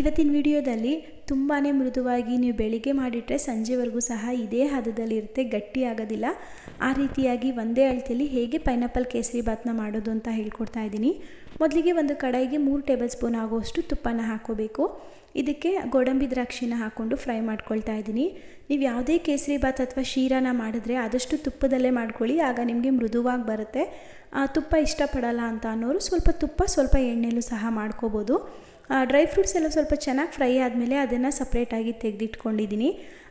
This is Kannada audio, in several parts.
ಇವತ್ತಿನ ವಿಡಿಯೋದಲ್ಲಿ ತುಂಬಾ ಮೃದುವಾಗಿ ನೀವು ಬೆಳಿಗ್ಗೆ ಮಾಡಿಟ್ರೆ ಸಂಜೆವರೆಗೂ ಸಹ ಇದೇ ಹದದಲ್ಲಿರುತ್ತೆ, ಗಟ್ಟಿ ಆಗೋದಿಲ್ಲ. ಆ ರೀತಿಯಾಗಿ ಒಂದೇ ಅಳತೆಯಲ್ಲಿ ಹೇಗೆ ಪೈನಾಪಲ್ ಕೇಸರಿ ಬಾತ್ನ ಮಾಡೋದು ಅಂತ ಹೇಳ್ಕೊಡ್ತಾ ಇದ್ದೀನಿ. ಮೊದಲಿಗೆ ಒಂದು ಕಡಾಯಿಗೆ ಮೂರು ಟೇಬಲ್ ಸ್ಪೂನ್ ಆಗುವಷ್ಟು ತುಪ್ಪನ ಹಾಕೋಬೇಕು ಇದಕ್ಕೆ ಗೋಡಂಬಿ ದ್ರಾಕ್ಷಿನ ಹಾಕ್ಕೊಂಡು ಫ್ರೈ ಮಾಡ್ಕೊಳ್ತಾ ಇದ್ದೀನಿ. ನೀವು ಯಾವುದೇ ಕೇಸರಿ ಬಾತ್ ಅಥವಾ ಶೀರಾನ ಮಾಡಿದ್ರೆ ಆದಷ್ಟು ತುಪ್ಪದಲ್ಲೇ ಮಾಡ್ಕೊಳ್ಳಿ, ಆಗ ನಿಮಗೆ ಮೃದುವಾಗಿ ಬರುತ್ತೆ. ತುಪ್ಪ ಇಷ್ಟಪಡಲ್ಲ ಅಂತ ಅನ್ನೋರು ಸ್ವಲ್ಪ ತುಪ್ಪ, ಸ್ವಲ್ಪ ಎಣ್ಣೆಲೂ ಸಹ ಮಾಡ್ಕೋಬೋದು. ಡ್ರೈ ಫ್ರೂಟ್ಸ್ ಎಲ್ಲ ಸ್ವಲ್ಪ ಚೆನ್ನಾಗಿ ಫ್ರೈ ಆದಮೇಲೆ ಅದನ್ನು ಸಪ್ರೇಟಾಗಿ ತೆಗೆದಿಟ್ಕೊಂಡಿದ್ದೀನಿ.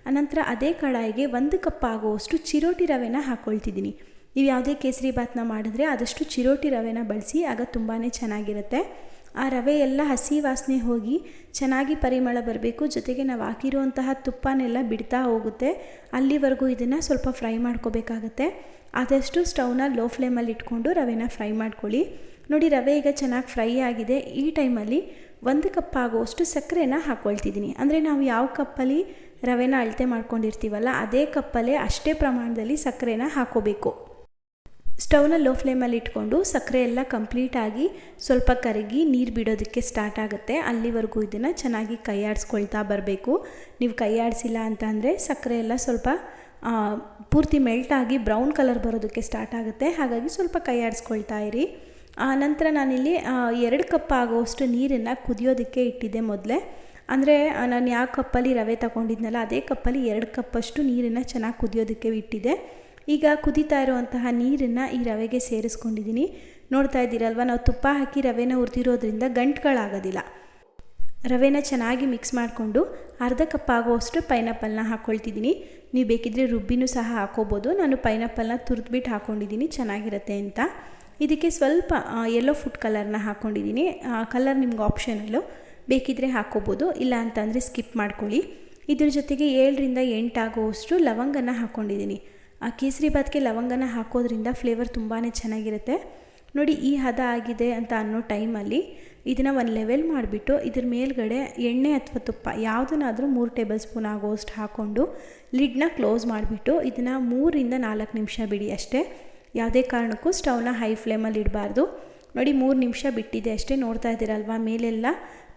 ಅನಂತರ ಅದೇ ಕಡಾಯಿಗೆ ಒಂದು ಕಪ್ ಆಗುವಷ್ಟು ಚಿರೋಟಿ ರವೆನ ಹಾಕ್ಕೊಳ್ತಿದ್ದೀನಿ ನೀವು ಯಾವುದೇ ಕೇಸರಿ ಬಾತ್ನ ಮಾಡಿದ್ರೆ ಆದಷ್ಟು ಚಿರೋಟಿ ರವೆನ ಬಳಸಿ, ಆಗ ತುಂಬಾ ಚೆನ್ನಾಗಿರುತ್ತೆ. ಆ ರವೆ ಎಲ್ಲ ಹಸಿ ವಾಸನೆ ಹೋಗಿ ಚೆನ್ನಾಗಿ ಪರಿಮಳ ಬರಬೇಕು. ಜೊತೆಗೆ ನಾವು ಹಾಕಿರುವಂತಹ ತುಪ್ಪನೆಲ್ಲ ಬಿಡ್ತಾ ಹೋಗುತ್ತೆ. ಅಲ್ಲಿವರೆಗೂ ಇದನ್ನು ಸ್ವಲ್ಪ ಫ್ರೈ ಮಾಡ್ಕೋಬೇಕಾಗತ್ತೆ. ಆದಷ್ಟು ಸ್ಟವ್ನ ಲೋ ಫ್ಲೇಮಲ್ಲಿ ಇಟ್ಕೊಂಡು ರವೆನ ಫ್ರೈ ಮಾಡ್ಕೊಳ್ಳಿ. ನೋಡಿ ರವೆ ಈಗ ಚೆನ್ನಾಗಿ ಫ್ರೈ ಆಗಿದೆ. ಈ ಟೈಮಲ್ಲಿ ಒಂದು ಕಪ್ ಆಗುವಷ್ಟು ಸಕ್ಕರೆನ ಹಾಕ್ಕೊಳ್ತಿದ್ದೀನಿ ಅಂದರೆ ನಾವು ಯಾವ ಕಪ್ಪಲ್ಲಿ ರವೆನ ಅಳತೆ ಮಾಡ್ಕೊಂಡಿರ್ತೀವಲ್ಲ, ಅದೇ ಕಪ್ಪಲ್ಲೇ ಅಷ್ಟೇ ಪ್ರಮಾಣದಲ್ಲಿ ಸಕ್ಕರೆನ ಹಾಕೋಬೇಕು. ಸ್ಟವ್ನ ಲೋ ಫ್ಲೇಮಲ್ಲಿ ಇಟ್ಕೊಂಡು ಸಕ್ಕರೆ ಎಲ್ಲ ಕಂಪ್ಲೀಟಾಗಿ ಸ್ವಲ್ಪ ಕರಗಿ ನೀರು ಬಿಡೋದಕ್ಕೆ ಸ್ಟಾರ್ಟ್ ಆಗುತ್ತೆ. ಅಲ್ಲಿವರೆಗೂ ಇದನ್ನು ಚೆನ್ನಾಗಿ ಕೈಯಾಡಿಸ್ಕೊಳ್ತಾ ಬರಬೇಕು. ನೀವು ಕೈಯಾಡಿಸಿಲ್ಲ ಅಂತ ಅಂದರೆ ಸಕ್ಕರೆ ಎಲ್ಲ ಸ್ವಲ್ಪ ಪೂರ್ತಿ ಮೆಲ್ಟಾಗಿ ಬ್ರೌನ್ ಕಲರ್ ಬರೋದಕ್ಕೆ ಸ್ಟಾರ್ಟ್ ಆಗುತ್ತೆ. ಹಾಗಾಗಿ ಸ್ವಲ್ಪ ಕೈಯಾಡಿಸ್ಕೊಳ್ತಾ ಇರಿ. ನಂತರ ನಾನಿಲ್ಲಿ ಎರಡು ಕಪ್ ಆಗೋಷ್ಟು ನೀರನ್ನು ಕುದಿಯೋದಕ್ಕೆ ಇಟ್ಟಿದ್ದೆ ಮೊದಲೇ. ಅಂದರೆ ನಾನು ಯಾವ ಕಪ್ಪಲ್ಲಿ ರವೆ ತಗೊಂಡಿದ್ನಲ್ಲ, ಅದೇ ಕಪ್ಪಲ್ಲಿ ಎರಡು ಕಪ್ಪಷ್ಟು ನೀರನ್ನು ಚೆನ್ನಾಗಿ ಕುದಿಯೋದಕ್ಕೆ ಇಟ್ಟಿದ್ದೆ. ಈಗ ಕುದೀತಾ ಇರುವಂತಹ ನೀರನ್ನು ಈ ರವೆಗೆ ಸೇರಿಸ್ಕೊಂಡಿದ್ದೀನಿ. ನೋಡ್ತಾ ಇದ್ದೀರಲ್ವ, ನಾವು ತುಪ್ಪ ಹಾಕಿ ರವೆನ ಹುರಿದಿರೋದ್ರಿಂದ ಗಂಟುಗಳಾಗೋದಿಲ್ಲ. ರವೆನ ಚೆನ್ನಾಗಿ ಮಿಕ್ಸ್ ಮಾಡಿಕೊಂಡು ಅರ್ಧ ಕಪ್ ಆಗುವಷ್ಟು ಪೈನಾಪಲ್ನ ಹಾಕ್ಕೊಳ್ತಿದ್ದೀನಿ ನೀವು ಬೇಕಿದ್ದರೆ ರುಬ್ಬಿನೂ ಸಹ ಹಾಕೋಬೋದು. ನಾನು ಪೈನಾಪಲ್ನ ತುರಿದ್ಬಿಟ್ಟು ಹಾಕ್ಕೊಂಡಿದ್ದೀನಿ ಚೆನ್ನಾಗಿರುತ್ತೆ ಅಂತ. ಇದಕ್ಕೆ ಸ್ವಲ್ಪ ಯೆಲ್ಲೋ ಫುಡ್ ಕಲರ್ನ ಹಾಕ್ಕೊಂಡಿದ್ದೀನಿ ಕಲರ್ ನಿಮ್ಗೆ ಆಪ್ಷನಲ್ಲು ಬೇಕಿದ್ದರೆ ಹಾಕ್ಕೋಬೋದು ಇಲ್ಲ ಅಂತಂದರೆ ಸ್ಕಿಪ್ ಮಾಡ್ಕೊಳ್ಳಿ. ಇದ್ರ ಜೊತೆಗೆ ಏಳರಿಂದ ಎಂಟಾಗುವಷ್ಟು ಲವಂಗನ ಹಾಕ್ಕೊಂಡಿದ್ದೀನಿ ಆ ಕೇಸರಿ ಬಾತ್ಗೆ ಲವಂಗನ ಹಾಕೋದ್ರಿಂದ ಫ್ಲೇವರ್ ತುಂಬಾ ಚೆನ್ನಾಗಿರುತ್ತೆ. ನೋಡಿ ಈ ಹದ ಆಗಿದೆ ಅಂತ ಅನ್ನೋ ಟೈಮಲ್ಲಿ ಇದನ್ನು ಒಂದು ಲೆವೆಲ್ ಮಾಡಿಬಿಟ್ಟು ಇದ್ರ ಮೇಲ್ಗಡೆ ಎಣ್ಣೆ ಅಥವಾ ತುಪ್ಪ ಯಾವುದನ್ನಾದರೂ ಮೂರು ಟೇಬಲ್ ಸ್ಪೂನ್ ಆಗೋಷ್ಟು ಹಾಕ್ಕೊಂಡು ಲಿಡ್ನ ಕ್ಲೋಸ್ ಮಾಡಿಬಿಟ್ಟು ಇದನ್ನು ಮೂರಿಂದ ನಾಲ್ಕು ನಿಮಿಷ ಬಿಡಿ ಅಷ್ಟೇ. ಯಾವುದೇ ಕಾರಣಕ್ಕೂ ಸ್ಟವ್ನ ಹೈ ಫ್ಲೇಮಲ್ಲಿ ಇಡಬಾರ್ದು. ನೋಡಿ ಮೂರು ನಿಮಿಷ ಬಿಟ್ಟಿದೆ ಅಷ್ಟೇ ನೋಡ್ತಾ ಇದ್ದೀರಲ್ವ? ಮೇಲೆಲ್ಲ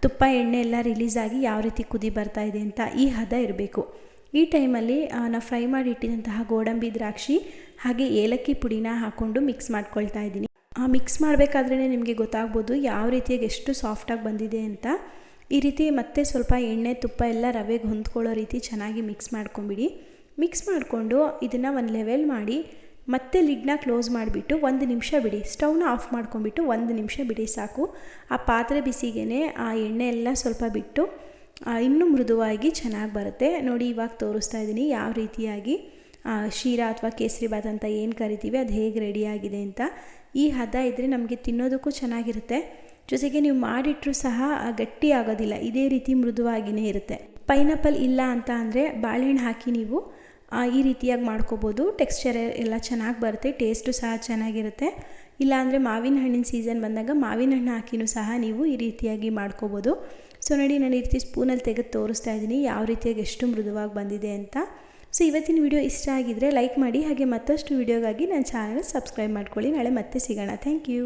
ತುಪ್ಪ, ಎಣ್ಣೆ ಎಲ್ಲ ರಿಲೀಸ್ ಆಗಿ ಯಾವ ರೀತಿ ಕುದಿ ಬರ್ತಾ ಇದೆ ಅಂತ ಈ ಹದ ಇರಬೇಕು. ಈ ಟೈಮಲ್ಲಿ ನಾನು ಫ್ರೈ ಮಾಡಿ ಇಟ್ಟಿದಂತಹ ಗೋಡಂಬಿ ದ್ರಾಕ್ಷಿ, ಹಾಗೆ ಏಲಕ್ಕಿ ಪುಡಿನ ಹಾಕ್ಕೊಂಡು ಮಿಕ್ಸ್ ಮಾಡ್ಕೊಳ್ತಾ ಇದ್ದೀನಿ. ಆ, ಮಿಕ್ಸ್ ಮಾಡಬೇಕಾದ್ರೇ ನಿಮಗೆ ಗೊತ್ತಾಗ್ಬೋದು ಯಾವ ರೀತಿಯಾಗಿ ಎಷ್ಟು ಸಾಫ್ಟಾಗಿ ಬಂದಿದೆ ಅಂತ. ಈ ರೀತಿ ಮತ್ತೆ ಸ್ವಲ್ಪ ಎಣ್ಣೆ, ತುಪ್ಪ ಎಲ್ಲ ರವೆಗೆ ಹೊಂದ್ಕೊಳ್ಳೋ ರೀತಿ ಚೆನ್ನಾಗಿ ಮಿಕ್ಸ್ ಮಾಡ್ಕೊಂಬಿಡಿ. ಮಿಕ್ಸ್ ಮಾಡಿಕೊಂಡು ಇದನ್ನು ಒಂದು ಲೆವೆಲ್ ಮಾಡಿ, ಮತ್ತೆ ಲಿಡ್ನ ಕ್ಲೋಸ್ ಮಾಡಿಬಿಟ್ಟು ಒಂದು ನಿಮಿಷ ಬಿಡಿ. ಸ್ಟವ್ನ ಆಫ್ ಮಾಡ್ಕೊಂಬಿಟ್ಟು ಒಂದು ನಿಮಿಷ ಬಿಡಿ ಸಾಕು. ಆ ಪಾತ್ರೆ ಬಿಸಿಗೆ ಆ ಎಣ್ಣೆ ಎಲ್ಲ ಸ್ವಲ್ಪ ಬಿಟ್ಟು ಇನ್ನೂ ಮೃದುವಾಗಿ ಚೆನ್ನಾಗಿ ಬರುತ್ತೆ. ನೋಡಿ, ಇವಾಗ ತೋರಿಸ್ತಾ ಇದ್ದೀನಿ ಯಾವ ರೀತಿಯಾಗಿ ಶೀರಾ ಅಥವಾ ಕೇಸರಿ ಬಾತ್ ಅಂತ ಏನು ಕರಿತೀವಿ, ಅದು ಹೇಗೆ ರೆಡಿಯಾಗಿದೆ ಅಂತ. ಈ ಹದ ಇದ್ದರೆ ನಮಗೆ ತಿನ್ನೋದಕ್ಕೂ ಚೆನ್ನಾಗಿರುತ್ತೆ. ಜೊತೆಗೆ ನೀವು ಮಾಡಿಟ್ಟರೂ ಸಹ ಗಟ್ಟಿ ಆಗೋದಿಲ್ಲ. ಇದೇ ರೀತಿ ಮೃದುವಾಗಿಯೇ ಇರುತ್ತೆ. ಪೈನಾಪಲ್ ಇಲ್ಲ ಅಂತ ಅಂದರೆ ಬಾಳೆಹಣ್ಣು ಹಾಕಿ ನೀವು ಈ ರೀತಿಯಾಗಿ ಮಾಡ್ಕೋಬೋದು. ಟೆಕ್ಸ್ಚರ್ ಎಲ್ಲ ಚೆನ್ನಾಗಿ ಬರುತ್ತೆ ಟೇಸ್ಟು ಸಹ ಚೆನ್ನಾಗಿರುತ್ತೆ. ಇಲ್ಲಾಂದರೆ ಮಾವಿನ ಹಣ್ಣಿನ ಸೀಸನ್ ಬಂದಾಗ ಮಾವಿನ ಹಣ್ಣು ಹಾಕಿನೂ ಸಹ ನೀವು ಈ ರೀತಿಯಾಗಿ ಮಾಡ್ಕೋಬೋದು. ಸೊ ನೋಡಿ, ನಾನು ಈ ರೀತಿ ಸ್ಪೂನಲ್ಲಿ ತೆಗೆದು ತೋರಿಸ್ತಾ ಇದ್ದೀನಿ, ಯಾವ ರೀತಿಯಾಗಿ ಎಷ್ಟು ಮೃದುವಾಗಿ ಬಂದಿದೆ ಅಂತ. ಸೊ ಇವತ್ತಿನ ವಿಡಿಯೋ ಇಷ್ಟ ಆಗಿದ್ದರೆ ಲೈಕ್ ಮಾಡಿ, ಹಾಗೆ ಮತ್ತಷ್ಟು ವಿಡಿಯೋಗಾಗಿ ನನ್ನ ಚಾನಲ್ ಸಬ್ಸ್ಕ್ರೈಬ್ ಮಾಡ್ಕೊಳ್ಳಿ. ನಾಳೆ ಮತ್ತೆ ಸಿಗೋಣ. Thank you